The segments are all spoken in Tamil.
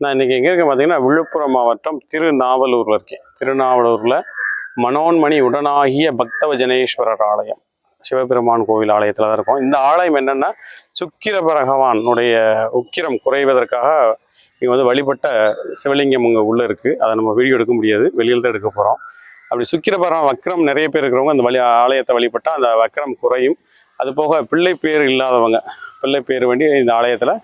நான் இன்றைக்கி எங்கே இருக்கேன் பார்த்தீங்கன்னா விழுப்புரம் மாவட்டம் திருநாவலூரில் இருக்கேன் திருநாவலூரில் மனோன்மணி உடனாகிய பக்தவஜனேஸ்வரர் ஆலயம். சிவபெருமான் கோவில் ஆலயத்தில் தான் இருக்கும். இந்த ஆலயம் என்னென்னா சுக்கிர பகவானுடைய உக்கிரம் குறைவதற்காக இங்கே வந்து வழிபட்ட சிவலிங்கம் இங்கே உள்ளே இருக்குது அதை நம்ம வீடியோ எடுக்க முடியாது. வெளியில் தான் எடுக்க போகிறோம் அப்படி சுக்கிர பகவான் வக்ரம் நிறைய பேர் இருக்கிறவங்க அந்த வழி ஆலயத்தை வழிபட்டால் அந்த வக்ரம் குறையும். அது போக பிள்ளை பேர் இல்லாதவங்க பிள்ளை பேர் வேண்டி இந்த ஆலயத்தில்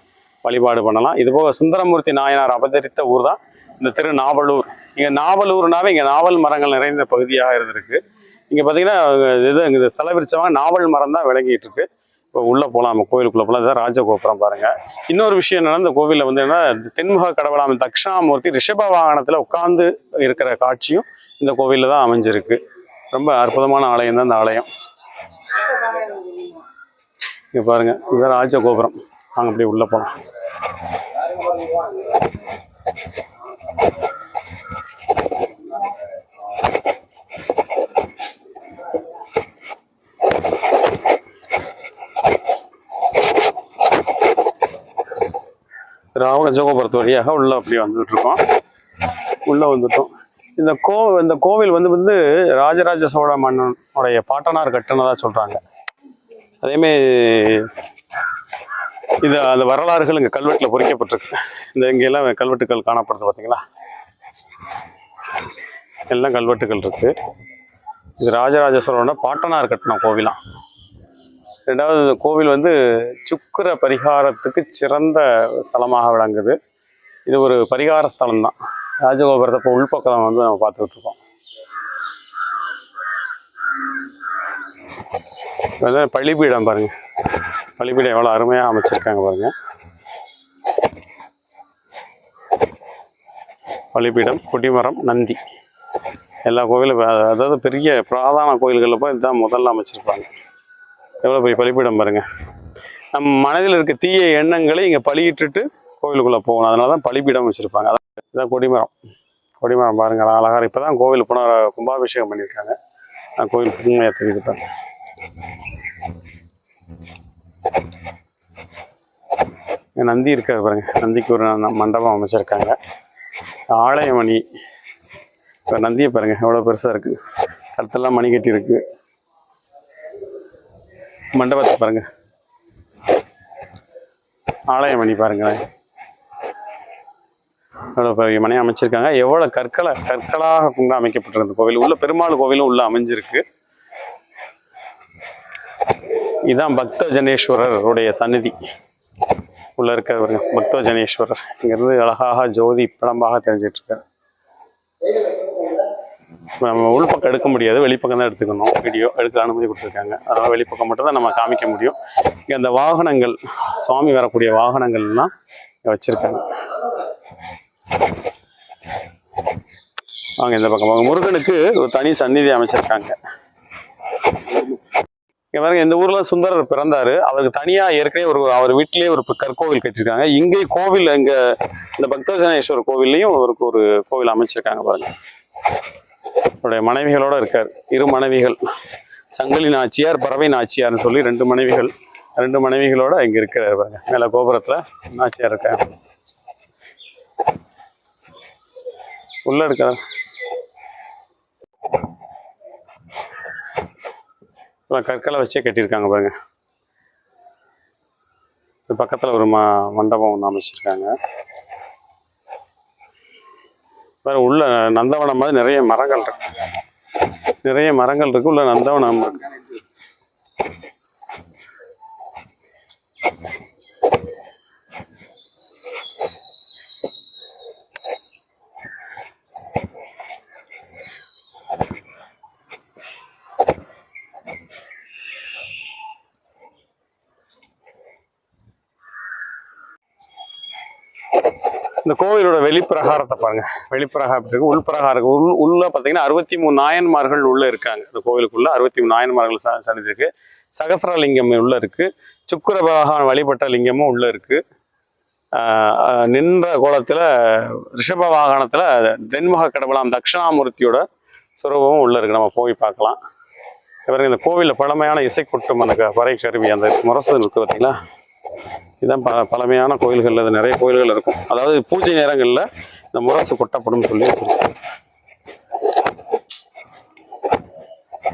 வழிபாடு பண்ணலாம். இது போக சுந்தரமூர்த்தி நாயனார் அவதரித்த ஊர் தான் இந்த திரு நாவலூர் இங்கே நாவலூர்னாவே இங்கே நாவல் மரங்கள் நிறைந்த பகுதியாக இருந்திருக்கு. இங்கே பார்த்தீங்கன்னா இது இங்கே செலவிரிச்சவங்க நாவல் மரம் தான் விளங்கிட்டு இருக்கு இப்போ உள்ளே போகலாம் நம்ம கோயிலுக்குள்ளே போகலாம் இதான் ராஜகோபுரம் பாருங்கள் இன்னொரு விஷயம் என்னென்னா இந்த கோவிலில் வந்து என்ன தென்முக கடவுளாம் தட்சிணாமூர்த்தி ரிஷப வாகனத்தில் உட்காந்து இருக்கிற காட்சியும் இந்த கோவிலில் தான் அமைஞ்சிருக்கு. ரொம்ப அற்புதமான ஆலயம் தான் இந்த ஆலயம். இங்கே பாருங்க இதுதான் ராஜகோபுரம். நாங்கள் அப்படியே உள்ளே போகலாம் ராஜகோபுரத்து வழியாக உள்ளே அப்படியே வந்துட்டு இருக்கோம். உள்ளே வந்துட்டோம். இந்த கோ இந்த கோவில் வந்து வந்து ராஜராஜ சோழ மன்னனுடைய பாட்டனார் கட்டுனதாக சொல்கிறாங்க அதேமாரி இது அந்த வரலாறுகள் இங்கே கல்வெட்டில் பொறிக்கப்பட்டிருக்கு. இந்த இங்கெல்லாம் கல்வெட்டுகள் காணப்படுது பார்த்தீங்களா எல்லாம் கல்வெட்டுகள் இருக்குது இது ராஜராஜ சோழனோட பாட்டனார் கட்டின கோவிலாம். ரெண்டாவது கோவில் வந்து சுக்கிர பரிகாரத்துக்கு சிறந்த ஸ்தலமாக விளங்குது. இது ஒரு பரிகார ஸ்தலம் தான் ராஜகோபுரத்தை இப்போ உள்பக்கம் வந்து நம்ம பார்த்துக்கிட்டு இருக்கோம். பள்ளிப்பீடம் பாருங்கள் பள்ளிப்பீடம் எவ்வளோ அருமையாக அமைச்சிருக்காங்க பாருங்க. பள்ளிப்பீடம் கொடிமரம் நந்தி. எல்லா கோவிலும் அதாவது பெரிய பிரதான கோயில்களில் போய் இதுதான் முதல்ல அமைச்சிருப்பாங்க. எவ்வளோ பெரிய பலிப்பீடம் பாருங்கள் நம் மனதில் இருக்க தீய எண்ணங்களை இங்கே பலியிட்டுட்டு கோவிலுக்குள்ளே போகணும். அதனால தான் பலிப்பீடம் வச்சுருப்பாங்க அதான் இதான் கொடிமரம். கொடிமரம் பாருங்கள் அழகாக இப்போ தான் கோவில் புனர் கும்பாபிஷேகம் பண்ணியிருக்காங்க. நான் கோவில் புதுமையாக தெரியுது நந்தி இருக்காது பாருங்க. நந்திக்கு ஒரு மண்டபம் அமைச்சிருக்காங்க. ஆலயமணி. இப்போ நந்தியை பாருங்க எவ்வளோ பெருசாக இருக்குது கழுத்தெல்லாம் மணி கட்டி இருக்கு மண்டபத்தை பாருங்க. ஆலயமணி பாருங்களேன் எவ்வளோ பெரிய மணி அமைச்சிருக்காங்க. எவ்வளோ கற்களை கற்களாக கொண்டு அமைக்கப்பட்டிருந்த கோவில் உள்ள பெருமாள் கோவிலும் உள்ள அமைஞ்சிருக்கு. இதுதான் பக்த ஜனேஸ்வரருடைய சந்நிதி. உள்ளே இருக்க பக்த ஜனேஸ்வரர் இங்கிருந்து அழகாக ஜோதி படம்பாக தெரிஞ்சிட்டு நம்ம உள்பக்கம் எடுக்க முடியாது வெளிப்பக்கம் தான் எடுத்துக்கணும். வீடியோ எடுக்க அனுமதி கொடுத்துருக்காங்க. அதனால் வெளிப்பக்கம் மட்டும் தான் நம்ம காமிக்க முடியும். இங்கே அந்த வாகனங்கள் சுவாமி வரக்கூடிய வாகனங்கள்லாம் இங்கே வச்சுருக்காங்க. அவங்க இந்த பக்கம் முருகனுக்கு ஒரு தனி சந்நிதி அமைச்சிருக்காங்க. இங்கே பாருங்க இந்த ஊரில் சுந்தரர் பிறந்தாரு. அவருக்கு தனியாக ஏற்கனவே ஒரு அவர் வீட்டிலேயே ஒரு கற்கோவில் கட்டியிருக்காங்க. இங்கே கோவில் இங்கே இந்த பக்தஜனேஸ்வரர் கோவில்லையும் அவருக்கு ஒரு கோவில் அமைச்சிருக்காங்க பாருங்க. அவருடைய மனைவிகளோட இருக்கார். இரு மனைவிகள். சங்கிலி நாச்சியார் பறவை நாச்சியார்னு சொல்லி ரெண்டு மனைவிகள் ரெண்டு மனைவிகளோட இங்கே இருக்கிறார் பாருங்க. மேலே கோபுரத்தில் நாச்சியார் இருக்காங்க. உள்ள இருக்கிறார் இப்ப கற்களை வச்சே கட்டியிருக்காங்க பாருங்க. இது பக்கத்துல ஒரு ம மண்டபம் ஒன்று அமைச்சிருக்காங்க. வேற உள்ள நந்தவனம் மாதிரி நிறைய மரங்கள் இருக்கு. நிறைய மரங்கள் இருக்கு உள்ள நந்தவனம் இருக்கு. இந்த கோவிலோட வெளிப்பிரகாரத்தை பாருங்க. வெளிப்பிரகாரம் இருக்கு? உள்பிரகாரம் உள் உள்ள பார்த்தீங்கன்னா அறுபத்தி மூணு நாயன்மார்கள் உள்ள இருக்காங்க. இந்த கோவிலுக்குள்ள அறுபத்தி மூணு நாயன்மார்கள் சன்னதி இருக்கு. சகசரலிங்கம் உள்ள இருக்கு. சுக்கர பகவான் வழிபட்ட லிங்கமும் உள்ள இருக்கு. நின்ற கோலத்துல ரிஷப வாகனத்துல தென்முக கடவுளாம் தட்சிணாமூர்த்தியோட சுரூபமும் உள்ள இருக்கு. நம்ம போய் பார்க்கலாம். பாருங்க இந்த கோவிலில் பழமையான இசைக்கூட்டம் அந்த க- பறை கருவி அந்த முரசு இருக்கு பார்த்தீங்களா இதுதான் ப பழமையான கோயில்கள் அது நிறைய கோயில்கள் இருக்கும். அதாவது பூஜை நேரங்களில் இந்த முரசு கொட்டப்படும் சொல்லி வச்சுருக்கோம்.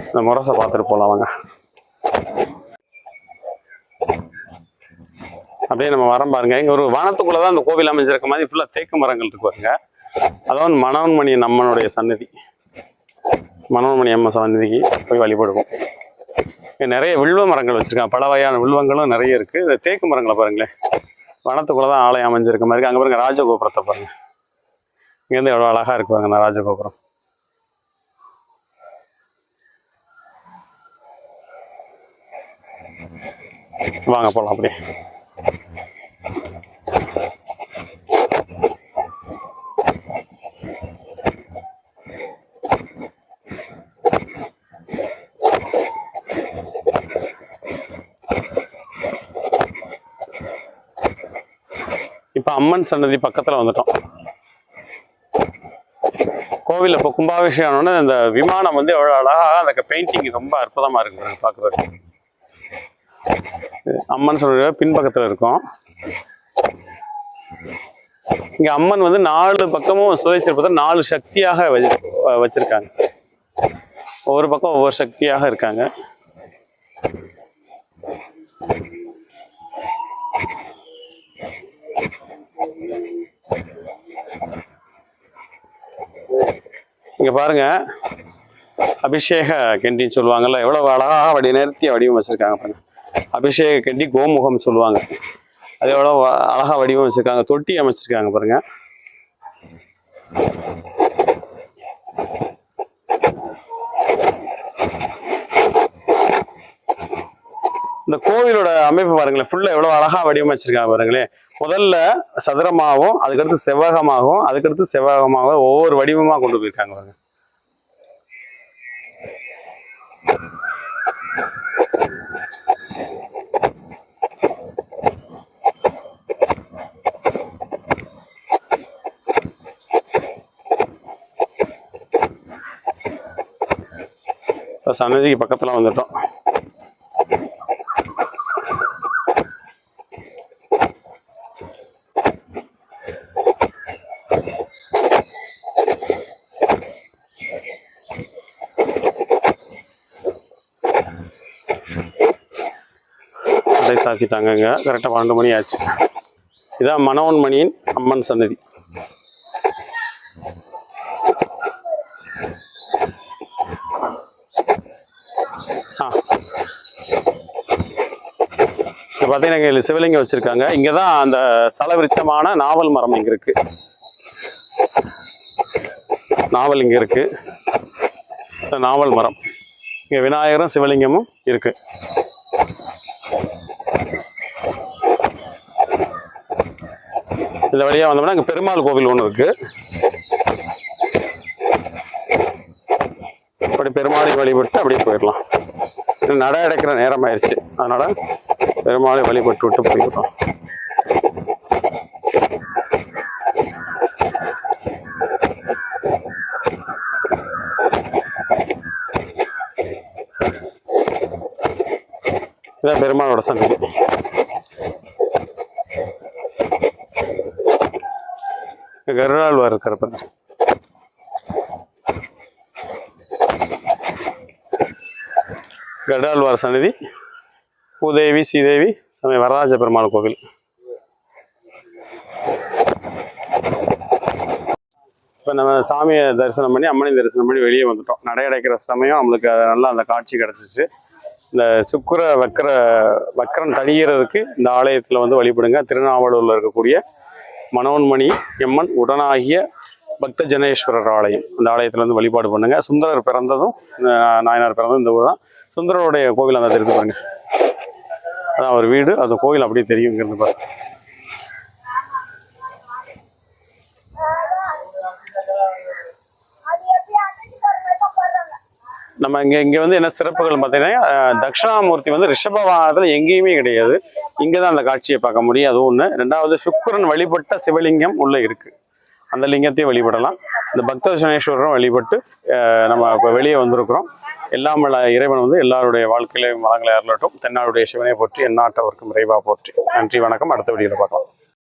இந்த முரசை பார்த்துட்டு போகலாம் வாங்க. அப்படியே நம்ம மரம் பாருங்க. இங்கே ஒரு வனத்துக்குள்ள தான் இந்த கோவில் அமைஞ்சிருக்க மாதிரி ஃபுல்லாக தேக்கு மரங்கள் இருக்கு பாருங்க. அதாவது மனோன்மணி நம்மனுடைய சன்னதி மனவன்மணி அம்மா சன்னதிக்கு போய் வழிபடுவோம். நிறைய வில்வ மரங்கள் வச்சிருக்காங்க. பல வகையான வில்வங்களும் நிறைய இருக்கு. இந்த தேக்கு மரங்களை பாருங்களேன். வனத்துக்குள்ளே தான் ஆலயம் அமைஞ்சிருக்க மாதிரி இருக்கு. அங்கே பாருங்க ராஜகோபுரத்தை பாருங்கள் இங்கேருந்து எவ்வளோ அழகா இருக்கு பாருங்க அந்த ராஜகோபுரம். வாங்க போகலாம் அப்படியே. இப்போ அம்மன் சன்னதி பக்கத்தில் வந்துட்டோம். கோவிலில் இப்போ கும்பாபிஷேகம் இந்த விமானம் வந்து எவ்வளோ அழகாக அந்த பெயிண்டிங் ரொம்ப அற்புதமாக இருக்கு பாருங்க பார்க்குறதுக்கு. அம்மன் சொல்ற பின்பக்கத்தில் இருக்கும். இங்கே அம்மன் வந்து நாலு பக்கமும் சுதைச்சிருப்பதை நாலு சக்தியாக வச்சிருக்காங்க. ஒவ்வொரு பக்கம் ஒவ்வொரு சக்தியாக இருக்காங்க. இங்கே பாருங்க. அபிஷேக கெண்டின்னு சொல்லுவாங்கள்ல எவ்வளோ அழகாக வடி நிறுத்திய வடிவம் வச்சுருக்காங்க பாருங்கள் அபிஷேக கெண்டி கோமுகம் சொல்லுவாங்க. அது எவ்வளோ அழகா வடிவம் வச்சிருக்காங்க தொட்டி அமைச்சிருக்காங்க பாருங்க. இந்த கோவிலோட அமைப்பு பாருங்களேன். ஃபுல்லா எவ்வளவு அழகா வடிவமைச்சிருக்காங்க பாருங்களேன். முதல்ல சதுரமாகவும் அதுக்கடுத்து செவ்வகமாகவும் அதுக்கடுத்து செவ்வகமாகவும் ஒவ்வொரு வடிவமா கொண்டு போயிருக்காங்க பாருங்க. சன்னதிக்கு பக்கத்துல வந்துட்டோம். அதை சாத்திட்டாங்கங்க கரெக்டாக பன்னெண்டு மணி ஆச்சு. இதான் மனோன்மணியின் அம்மன் சன்னதி. ஆ. இங்க பார்த்தீங்கன்னா இங்க சிவலிங்கம் வச்சிருக்காங்க. இங்கே தான் அந்த சலவிருச்சமான நாவல் மரம் இங்கே இருக்கு. நாவல் இங்கே இருக்கு. நாவல் மரம். இங்கே விநாயகரும் சிவலிங்கமும் இருக்கு. இந்த வழியாக வந்தோம்னா அங்கே பெருமாள் கோவில் ஒன்று இருக்கு. அப்படி பெருமாளை வழிபட்டு அப்படியே போயிடலாம். நட அடைக்கிற நேரம் ஆயிடுச்சு. அதனால் பெருமாளை வழிபட்டு விட்டு போயிடலாம். இதான் பெருமாளோட சன்னதி கருடாழ்வார் இருக்கிறப்ப கருடாழ்வார் சன்னதி பூதேவி ஸ்ரீதேவி சமய வரராஜ பெருமாள் கோவில். இப்போ நம்ம சாமியை தரிசனம் பண்ணி அம்மனை தரிசனம் பண்ணி வெளியே வந்துட்டோம். நடை அடைக்கிற சமயம் நம்மளுக்கு நல்லா அந்த காட்சி கிடச்சிச்சு. இந்த சுக்கர வக்கர வக்கரன் தணிகிறதுக்கு இந்த ஆலயத்தில் வந்து வழிபடுங்க. திருநாவலூரில் இருக்கக்கூடிய மனோன்மணி எம்மன் உடனாகிய பக்த ஜனேஸ்வரர் ஆலயம் அந்த ஆலயத்தில் வந்து வழிபாடு பண்ணுங்க. சுந்தரர் பிறந்ததும் நாயனார் பிறந்ததும் இந்த ஊர் தான் சுந்தரருடைய கோவில் அந்த தெரிந்து பாருங்க. அதான் அவர் வீடு அந்த கோவில் அப்படியே தெரியும் இங்கிருந்து பாருங்க. நம்ம இங்கே இங்கே வந்து என்ன சிறப்புகள் பார்த்தீங்கன்னா தட்சிணாமூர்த்தி வந்து ரிஷபவாகனத்துல எங்கேயுமே கிடையாது. இங்கே தான் அந்த காட்சியை பார்க்க முடியும். அது ஒன்று ரெண்டாவது சுக்கரன் வழிபட்ட சிவலிங்கம் உள்ளே இருக்குது அந்த லிங்கத்தையும் வழிபடலாம். இந்த பக்த விஷ்ணேஸ்வரரும் வழிபட்டு நம்ம இப்போ வெளியே வந்திருக்கிறோம். எல்லாம் இறைவன் வந்து எல்லாருடைய வாழ்க்கையிலையும் வளங்களை அருளட்டும். தென்னாளுடைய சிவனை போற்றி எந்நாட்டவர்க்கும் இறைவா போற்றி. நன்றி வணக்கம். அடுத்த வீடியோவில் பார்க்கலாம்.